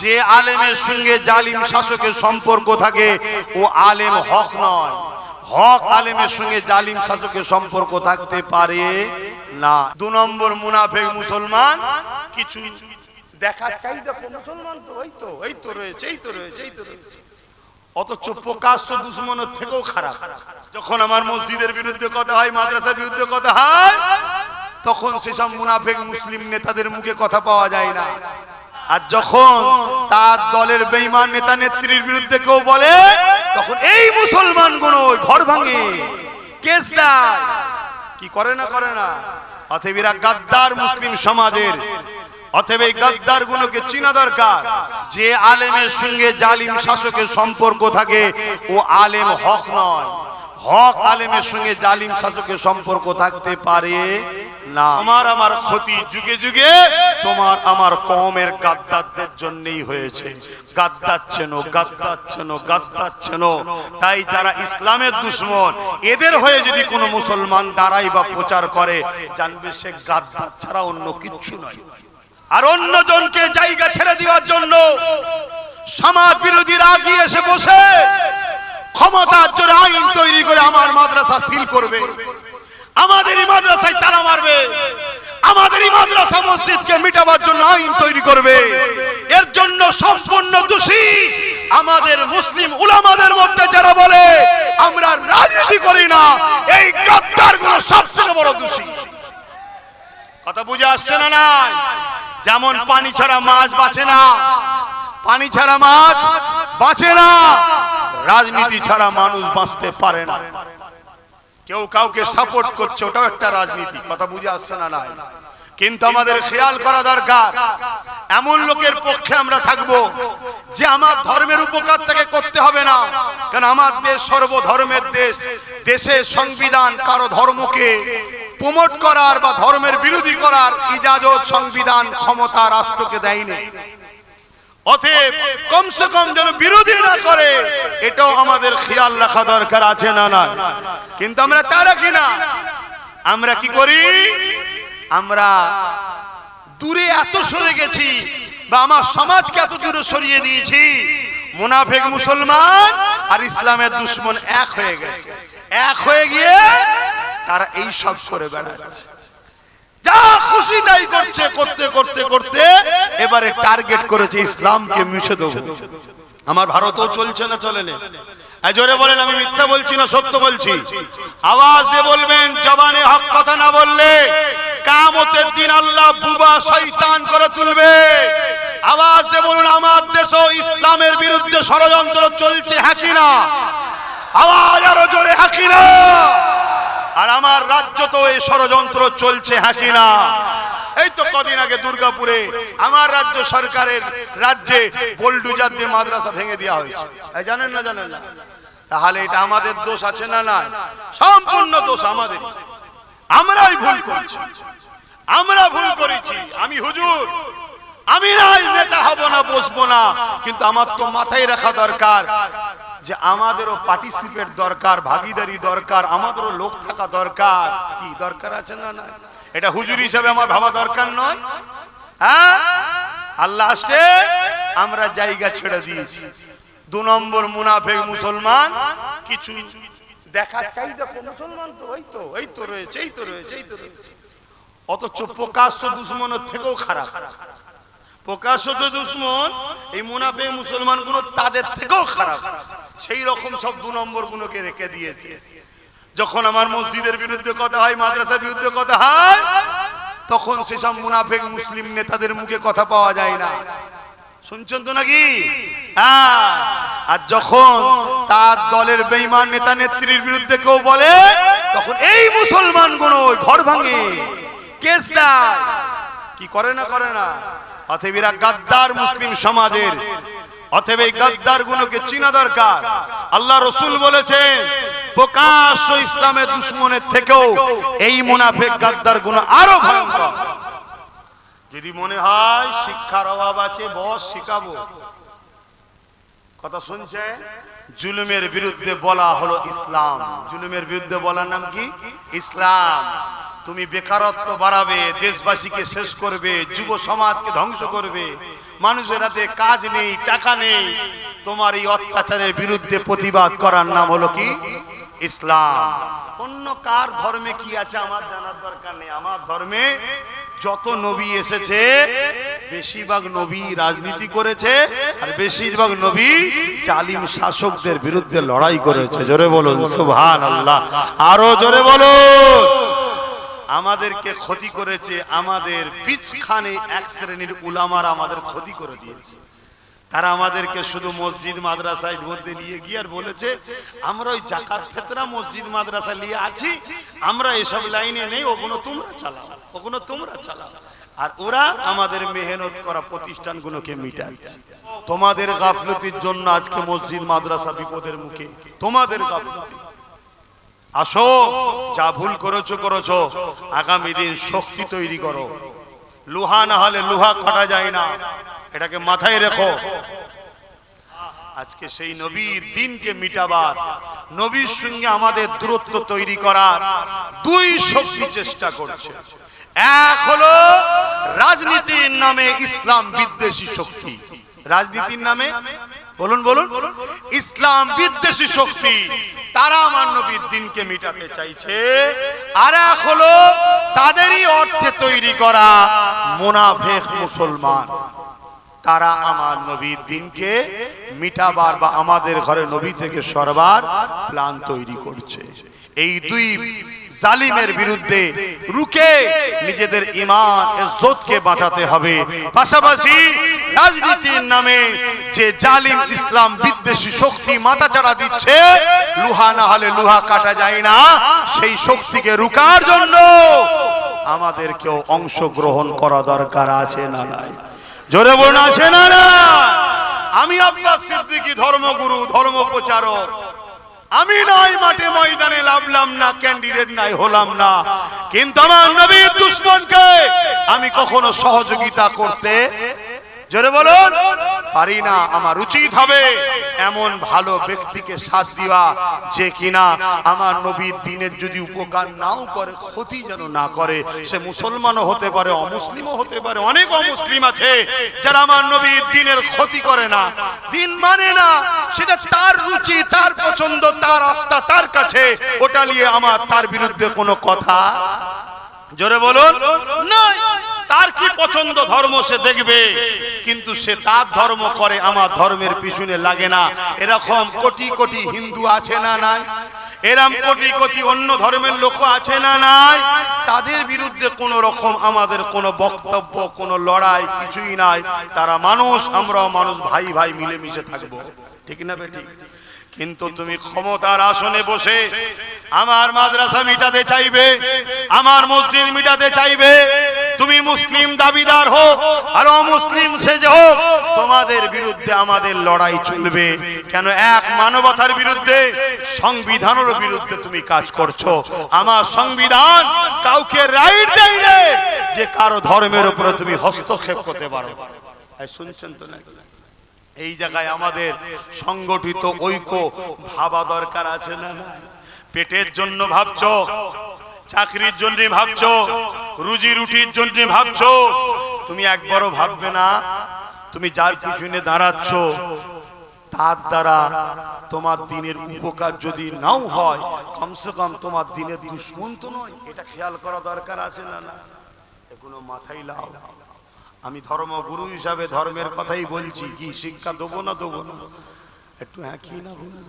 যে আলেমের সঙ্গে জালিম শাসকের সম্পর্ক থাকে, ও আলেম হক নয়। হক আলেমের সঙ্গে জালিম শাসকের সম্পর্ক থাকতে পারে না। দু নম্বর মুনাফেক মুসলমান কিছু দেখা চাই, দেখো, মুসলমান তো ওই তো, এই তো রয়েছে, এই তো রয়েছে, এই তো রয়েছে। অথচ প্রকাশ্য দুশ্মনের থেকেও খারাপ। যখন আমার মসজিদের বিরুদ্ধে কথা হয়, মাদ্রাসার বিরুদ্ধে কথা হয়, তখন সেসব মুনাফেক মুসলিম নেতাদের মুখে কথা পাওয়া যায় না। আর যখন তার দলের বেইমান নেতা নেত্রীর বিরুদ্ধে কেউ বলে, তখন এই মুসলমানগুলো ঘর ভাঙে। কেস দেয়। কি করে না করে না? অতএব এরা গাদ্দার মুসলিম সমাজের। অতএব এই গাদ্দার গুলোকে চিনা দরকার যে আলেমের সঙ্গে জালিম শাসকের সম্পর্ক থাকে। ও আলেম হক নয়। হক আলেমের সঙ্গে জালিম শাসকের সম্পর্ক থাকতে পারে না। আমার আমার ক্ষতি যুগে যুগে তোমার আমার কমের গাদ্দারদের জন্যই হয়েছে। গাদ্দাচ্ছেন গাদ্দাচ্ছেন গাদ্দাচ্ছেন তাই যারা ইসলামের দুশ্মন এদের হয়ে যদি কোনো মুসলমান দাঁড়াই বা প্রচার করে জানবে সে গাদ্দার ছাড়া অন্য কিচ্ছু নয়। আর অন্য জনকে জায়গা ছেড়ে দেওয়ার জন্য সমাজ বিরোধীরা গিয়ে এসে বসে ক্ষমতার জোরে আইন তৈরি করে আমার মাদ্রাসা সিল করবে। আমাদেরই মাদ্রাসায় তালা মারবে। আমাদেরই মাদ্রাসা মসজিদকে মিটাবার জন্য আইন তৈরি করবে। এর জন্য সম্পূর্ণ দোষী আমাদের মুসলিম উলামাদের মধ্যে যারা বলে, আমরা রাজনীতি করি না। এই গাদ্দারগুলো সবথেকে বড় দোষী। কথা বুঝে আসছে না নাই? যেমন পানি ছাড়া মাছ বাঁচে না, পানি ছাড়া মাছ বাঁচে না। রাজনীতি ছাড়া মানুষ বাঁচতে পারে না। কেউ কাউকে সাপোর্ট করছে, ওটাও একটা রাজনীতি কথা, বুঝে আসছে না নাই? কিন্তু আমাদের খেয়াল করা দরকার, এমন লোকের পক্ষে আমরা থাকব যে আমার ধর্মের উপকার থেকে করতে হবে না। কারণ আমার দেশ সর্বধর্মের দেশ দেশের সংবিধান কারও ধর্মকে প্রমোট করার বা ধর্মের বিরোধী করার ইজাজত সংবিধান ক্ষমতা রাষ্ট্রকে দেয়নি। অতএব কমসে কম যেন বিরোধী এটাও আমাদের খেয়াল রাখা দরকার আছে না না কিন্তু আমরা তা রাখি না আমরা কি করি? আমরা দূরে এত সরে গেছি বা আমার সমাজকে এত দূরে সরিয়ে দিয়েছি মুনাফেক মুসলমান আর ইসলামের দুশ্মন এক হয়ে গেছে। এক হয়ে গিয়ে তারা এই সব করে বেড়াচ্ছে। যা খুশি তাই করছে, করতে করতে করতে, এবারে টার্গেট করেছে ইসলামকে মিশে দেবো। আমার ভারতও চলছে না, চলে না। জোরে বলেন, আমি মিথ্যা বলছি না, সত্য বলছি? আওয়াজ দিয়ে বলবেন, জবানে হক কথা না বললে কামতের দিন আল্লাহ বুবা শয়তান করে তুলবে। আওয়াজ দিয়ে বলুন, আমার দেশও ইসলামের বিরুদ্ধে ষড়যন্ত্র চলছে হাকি না? আওয়াজ আরও জোরে হাকি না? আর আমার রাজ্য তো এই ষড়যন্ত্র চলছে হাকি না? এই তো কদিন আগে দুর্গাপুরে আমার রাজ্য সরকারের রাজ্যে বোল্ডুজার দিয়ে মাদ্রাসা ভেঙে দেওয়া হয়েছে। জানেন না জানেন না? তাহলে এটা আমাদের দোষ আছে না না সম্পূর্ণ দোষ আমাদের আমরাই ভুল করছি। আমরা ভুল করেছি। আমি হুজুর, আমি রাজ নেতা হব না, বসবো না, কিন্তু আমার তো মাথায় রাখা দরকার যে আমাদেরও পার্টিসিপেট দরকার, ভাগিদারি দরকার, আমাদেরও লোক থাকা দরকার। কি দরকার আছে না না এটা হুজুর হিসাবে আমার ভাবা দরকার নয়। হ্যাঁ? আল্লাহ আসতে আমরা জায়গা ছেড়ে দিয়েছি। দু নম্বর মুনাফেক মুসলমান, কিছু দেখা চাই, দেখো, মুসলমান তো ওই তো, এই তো রয়েছে, এই তো রয়েছে, এই তো রয়েছে। অথচ প্রকাশ্য দুশ্মনের থেকেও খারাপ। প্রকাশ্য তো দুশ্মন, এই মুনাফে মুসলমানগুলো তাদের থেকেও খারাপ। সেই রকম সব দু নম্বর গুলোকে রেখে দিয়েছে। যখন আমার মসজিদের বিরুদ্ধে কথা হয়, মাদ্রাসার বিরুদ্ধে কথা হয়, তখন সেসব মুনাফেক মুসলিম নেতাদের মুখে কথা পাওয়া যায় না। শুনছেন তো নাকি? হ্যাঁ। আর যখন তার দলের বেইমান নেতা নেত্রীর বিরুদ্ধে কেউ বলে, তখন এই মুসলমানগুলো ঘর ভাঙে। কেস দেয়। কি করে না করে না? অতএব গাদ্দার মুসলিম সমাজের। অতএব এই গাদ্দার গুলোকে চিনা দরকার। আল্লাহ রসুল বলেছেন প্রকাশ্য ইসলামের দুশ্মনের থেকেও এই মুনাফেক গাদ্দার গুণ আরও ভয়ঙ্কর। যদি মনে হয় শিক্ষার অভাব আছে, বস শিখাবো। কথা শুনছে? জুলুমের বিরুদ্ধে বলা হলো ইসলাম। জুলুমের বিরুদ্ধে বলার নাম কি? ইসলাম। তুমি বেকারত্ব বাড়াবে, দেশবাসীকে শেষ করবে, যুব সমাজকে ধ্বংস করবে। মানুষের হাতে কাজ নেই, টাকা নেই। তোমার এই অত্যাচারের বিরুদ্ধে প্রতিবাদ করার নাম হলো কি? ইসলাম। অন্য কার ধর্মে কি আছে আমার জানার দরকার নেই। আমার ধর্মে যত নবী এসেছে, বেশিরভাগ নবী রাজনীতি করেছে, আর বেশিরভাগ নবী জালিম শাসকদের বিরুদ্ধে লড়াই করেছে। জোরে বলুন সুবহান আল্লাহ আরও জোরে বলুন। আমাদেরকে ক্ষতি করেছে, আমাদের পিছখানে এক শ্রেণির উলামার আমাদের ক্ষতি করে দিয়েছে। তারা আমাদেরকে শুধু মসজিদ, মাদ্রাসায় মধ্যে নিয়ে গিয়ে আর বলেছে, আমরা ওই জাকাত ফেতরা মসজিদ মাদ্রাসা নিয়ে আছি, আমরা এসব লাইনে নেই, ওগুলো তোমরা চালাও, ওগুলো তোমরা চালাও। আর ওরা আমাদের মেহনত করা প্রতিষ্ঠানগুলোকে মিটাচ্ছে। তোমাদের গাফলতির জন্য আজকে মসজিদ, মাদ্রাসা বিপদের মুখে। তোমাদের গাফলতি। আসো, যা ভুল করেছ করেছ। আগামী দিন শক্তি তৈরি করো। লোহা না হলে লোহা কাটা যায় না। এটাকে মাথায় রেখো। আজকে সেই নবীর দিনকে মিটাবার, নবীর সঙ্গে আমাদের দূরত্ব তৈরি করার দুই শক্তি চেষ্টা করছে। এক হলো রাজনীতির নামে ইসলাম বিদ্বেষী শক্তি। রাজনীতির নামে? বলুন বলুন। ইসলাম বিদ্বেষী শক্তি, তারা আমার নবীর দিনকে মিটাতে চাইছে। আর এক হলো তাদেরই অর্থে তৈরি করা মোনাফেক মুসলমান। তারা আমার নবীর দিনকে মিটাবার বা আমাদের ঘরে নবী থেকে সরবার প্ল্যান তৈরি করছে। এই দুই জালিমের বিরুদ্ধে রুকে নিজেদের ইমান ইজ্জতকে বাঁচাতে হবে। পাশাপাশি রাজনীতির নামে যে জালিম ইসলাম বিদ্বেষী শক্তি মাথাচাড়া দিচ্ছে, লুহা না হলে লুহা কাটা যায় না। সেই শক্তিকে রুকার জন্য আমাদেরকেও অংশগ্রহণ করা দরকার আছে না নাই? জোরে বলুন, আছে না না? আমি আব্বাস সিদ্দিকী, ধর্মগুরু ধর্ম প্রচারক আমি নাই মাঠে ময়দানে লাভলাম না, ক্যান্ডিডেট নাই, হলাম না। কিন্তু আমার নবীর দুশ্মনকে আমি কখনো সহযোগিতা করতে জোরে বলুন। পারি না, আমার উচিত হবে এমন ভালো ব্যক্তিকে সাথ দেওয়া যে কিনা আমার নবীর দিনের যদি উপকার নাও করে, ক্ষতি যেন না করে। সে মুসলমানও হতে পারে, অমুসলিমও হতে পারে, অনেক অমুসলিম আছে যারা আমার নবীর দিনের ক্ষতি করে না। দিন মানে না, সেটা তার রুচি, তার পছন্দ, তার আস্থা, তার কাছে। ওটা নিয়ে আমার, তার বিরুদ্ধে কোনো কথা? জোরে বলুন তার কি পছন্দ ধর্ম সে দেখবে? কিন্তু সে তার ধর্ম করে আমার ধর্মের পিছনে লাগে না। এরকম কোটি কোটি হিন্দু আছে না নাই? এরম কোটি কোটি অন্য ধর্মের লোক আছে না নাই? তাদের বিরুদ্ধে কোন রকম আমাদের কোনো বক্তব্য কোনো লড়াই কিছুই নাই। তারা মানুষ আমরাও মানুষ ভাই ভাই মিলেমিশে থাকব। ঠিক না বেঠিক কিন্তু তুমি ক্ষমতার আসনে বসে আমার মাদ্রাসা মিটাতে চাইবে আমার মসজিদ মিটাতে চাইবে তুমি মুসলিম দাবিদার হোক আর অমুসলিম সেজে হোক, তোমাদের বিরুদ্ধে আমাদের লড়াই চলবে। কেন এক মানবতার বিরুদ্ধে, সংবিধানের বিরুদ্ধে তুমি কাজ করছ? আমার সংবিধান কাউকে রাইট দেয় রে যে কারও ধর্মের উপরে তুমি হস্তক্ষেপ করতে পারো। শুনছেন তো নাকি? এই জায়গায় আমাদের সংগঠিত ঐক্য ভাবা দরকার আছে না না পেটের জন্য ভাবছ, চাকরির জন্য ভাবছ রুজি রুটির জন্য ভাবছ? তুমি একবারও ভাববে না? তুমি যার পিছনে দাঁড়াচ্ছ, তার দ্বারা তোমার দিনের উপকার যদি নাও হয়, কমসে কম তোমার দিনের দুশ্মন তো নয়। এটা খেয়াল করা দরকার আছে না না? এগুলো মাথায় লাও। আমি ধর্মগুরু হিসাবে ধর্মের কথাই বলছি, কি শিক্ষা দেবো না দেবো না? একটু হ্যাঁ কি না বলবে?